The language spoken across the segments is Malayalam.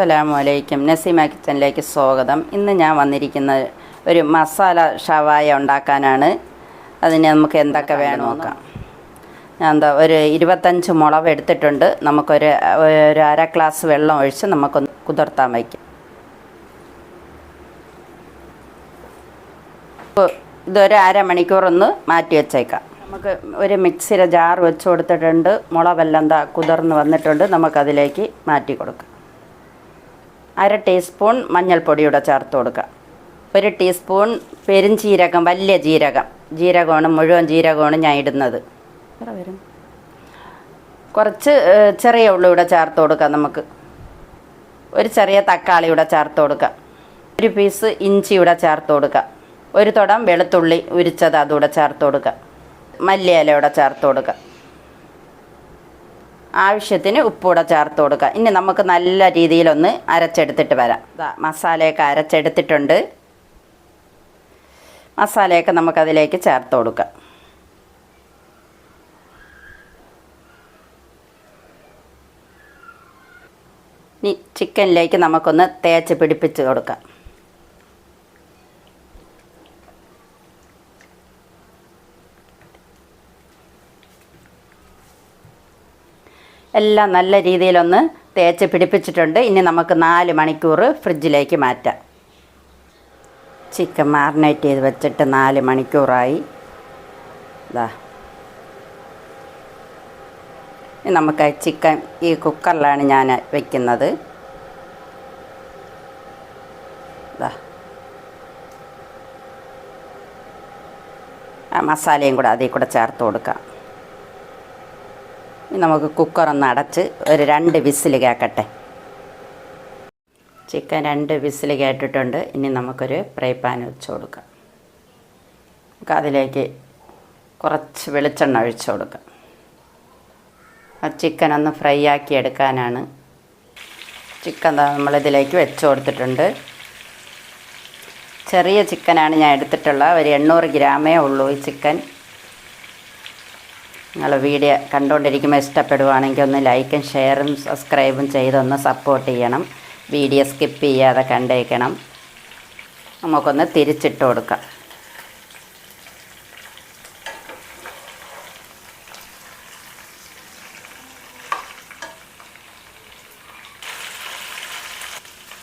അസ്സലാമു അലൈക്കും. നസീമ കിച്ചനിലേക്ക് സ്വാഗതം. ഇന്ന് ഞാൻ വന്നിരിക്കുന്ന ഒരു മസാല ഷവായ ഉണ്ടാക്കാനാണ്. അതിന് നമുക്ക് എന്തൊക്കെ വേണം നോക്കാം. ഞാൻ എന്താ ഒരു ഇരുപത്തഞ്ച് മുളവ് എടുത്തിട്ടുണ്ട്. നമുക്കൊരു ഒരു അര ഗ്ലാസ് വെള്ളം ഒഴിച്ച് നമുക്കൊന്ന് കുതിർത്താൻ വയ്ക്കാം. ഇതൊരു അരമണിക്കൂറൊന്ന് മാറ്റി വെച്ചേക്കാം. നമുക്ക് ഒരു മിക്സിയുടെ ജാർ വെച്ച് കൊടുത്തിട്ടുണ്ട്. മുളവെല്ലാം എന്താ കുതിർന്ന് വന്നിട്ടുണ്ട്. നമുക്കതിലേക്ക് മാറ്റി കൊടുക്കാം. അര ടീസ്പൂൺ മഞ്ഞൾപ്പൊടിയുടെ ചേർത്ത് കൊടുക്കുക. ഒരു ടീസ്പൂൺ പെരുംജീരകം വലിയ ജീരകം. ജീരകമാണ് മുഴുവൻ ജീരകമാണ് ഞാൻ ഇടുന്നത്. കുറച്ച് ചെറിയ ഉള്ളിയുടെ ചേർത്ത് കൊടുക്കാം നമുക്ക്. ഒരു ചെറിയ തക്കാളിയുടെ ചേർത്ത് കൊടുക്കാം. ഒരു പീസ് ഇഞ്ചിയുടെ ചേർത്ത് കൊടുക്കുക ഒരു തുടം വെളുത്തുള്ളി ഉരിച്ചത് അതുകൂടെ ചേർത്ത് കൊടുക്കുക മല്ലിയിലയുടെ ചേർത്ത് കൊടുക്കാം. ആവശ്യത്തിന് ഉപ്പൂടെ ചേർത്ത് കൊടുക്കുക. ഇനി നമുക്ക് നല്ല രീതിയിലൊന്ന് അരച്ചെടുത്തിട്ട് വരാം. മസാലയൊക്കെ അരച്ചെടുത്തിട്ടുണ്ട്. മസാലയൊക്കെ നമുക്കതിലേക്ക് ചേർത്ത് കൊടുക്കാം. ഇനി ചിക്കനിലേക്ക് നമുക്കൊന്ന് തേച്ച് പിടിപ്പിച്ച് കൊടുക്കാം. എല്ലാം നല്ല രീതിയിലൊന്ന് തേച്ച് പിടിപ്പിച്ചിട്ടുണ്ട്. ഇനി നമുക്ക് നാല് മണിക്കൂർ ഫ്രിഡ്ജിലേക്ക് മാറ്റാം. ചിക്കൻ മാറിനേറ്റ് ചെയ്ത് വെച്ചിട്ട് നാല് മണിക്കൂറായി. ഇതാ നമുക്ക് ചിക്കൻ ഈ കുക്കറിലാണ് ഞാൻ ആ മസാലയും കൂടെ അതിൽ കൂടെ ചേർത്ത് കൊടുക്കാം. നമുക്ക് കുക്കറൊന്ന് അടച്ച് ഒരു രണ്ട് വിസിൽ കേൾക്കട്ടെ ചിക്കൻ രണ്ട് വിസിൽ കേട്ടിട്ടുണ്ട്. ഇനി നമുക്കൊരു ഫ്രൈ പാൻ വെച്ച് കൊടുക്കാം. നമുക്ക് അതിലേക്ക് കുറച്ച് വെളിച്ചെണ്ണ ഒഴിച്ചു കൊടുക്കാം. ആ ചിക്കൻ ഒന്ന് ഫ്രൈ ആക്കി എടുക്കാനാണ്. ചിക്കൻ നമ്മളിതിലേക്ക് വെച്ച് കൊടുത്തിട്ടുണ്ട്. ചെറിയ ചിക്കനാണ് ഞാൻ എടുത്തിട്ടുള്ളത് ഒരു എണ്ണൂറ് ഗ്രാമേ ഉള്ളൂ ഈ ചിക്കൻ നിങ്ങൾ വീഡിയോ കണ്ടുകൊണ്ടിരിക്കുമ്പോൾ ഇഷ്ടപ്പെടുവാണെങ്കിൽ ഒന്ന് ലൈക്കും ഷെയറും സബ്സ്ക്രൈബും ചെയ്തൊന്ന് സപ്പോർട്ട് ചെയ്യണം. വീഡിയോ സ്കിപ്പ് ചെയ്യാതെ കണ്ടേക്കണം. നമുക്കൊന്ന് തിരിച്ചിട്ട് കൊടുക്കാം.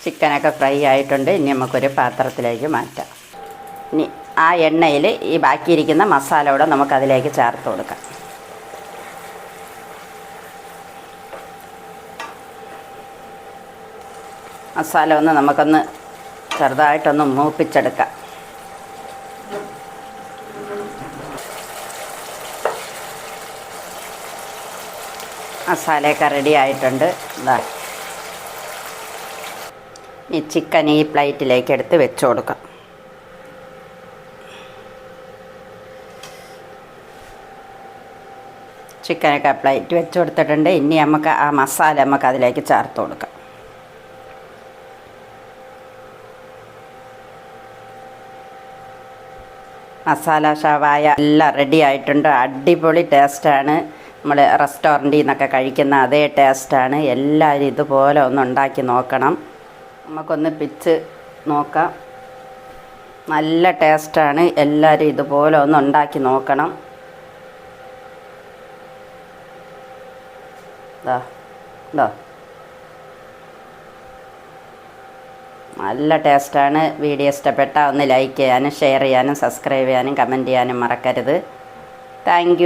ചിക്കനൊക്കെ ഫ്രൈ ആയിട്ടുണ്ട്. ഇനി നമുക്കൊരു പാത്രത്തിലേക്ക് മാറ്റാം. ഇനി ആ എണ്ണയിൽ ഈ ബാക്കിയിരിക്കുന്ന മസാല കൂടെ നമുക്കതിലേക്ക് ചേർത്ത് കൊടുക്കാം. മസാല ഒന്ന് നമുക്കൊന്ന് ചെറുതായിട്ടൊന്ന് മൂപ്പിച്ചെടുക്കാം. മസാലയൊക്കെ റെഡി ആയിട്ടുണ്ട്. ഇതാ ഈ ചിക്കൻ ഈ പ്ലേറ്റിലേക്ക് എടുത്ത് വെച്ച് കൊടുക്കാം. ചിക്കനൊക്കെ പ്ലേറ്റ് വെച്ച് കൊടുത്തിട്ടുണ്ട്. ഇനി നമുക്ക് ആ മസാല നമുക്ക് അതിലേക്ക് ചേർത്ത് കൊടുക്കാം. മസാല ഷവായ എല്ലാം റെഡി ആയിട്ടുണ്ട്. അടിപൊളി ടേസ്റ്റാണ് നമ്മൾ റെസ്റ്റോറന്റിൽ നിന്നൊക്കെ കഴിക്കുന്ന അതേ ടേസ്റ്റാണ് എല്ലാവരും ഇതുപോലെ ഒന്ന് ഉണ്ടാക്കി നോക്കണം. നമുക്കൊന്ന് പിച്ച് നോക്കാം. നല്ല ടേസ്റ്റാണ് എല്ലാവരും ഇതുപോലെ ഒന്ന് ഉണ്ടാക്കി നോക്കണം. ഇതാ ഇതാ നല്ല ടേസ്റ്റാണ്. വീഡിയോ ഇഷ്ടപ്പെട്ടാൽ ഒന്ന് ലൈക്ക് ചെയ്യാനും ഷെയർ ചെയ്യാനും സബ്സ്ക്രൈബ് ചെയ്യാനും കമന്റ് ചെയ്യാനും മറക്കരുത്. താങ്ക്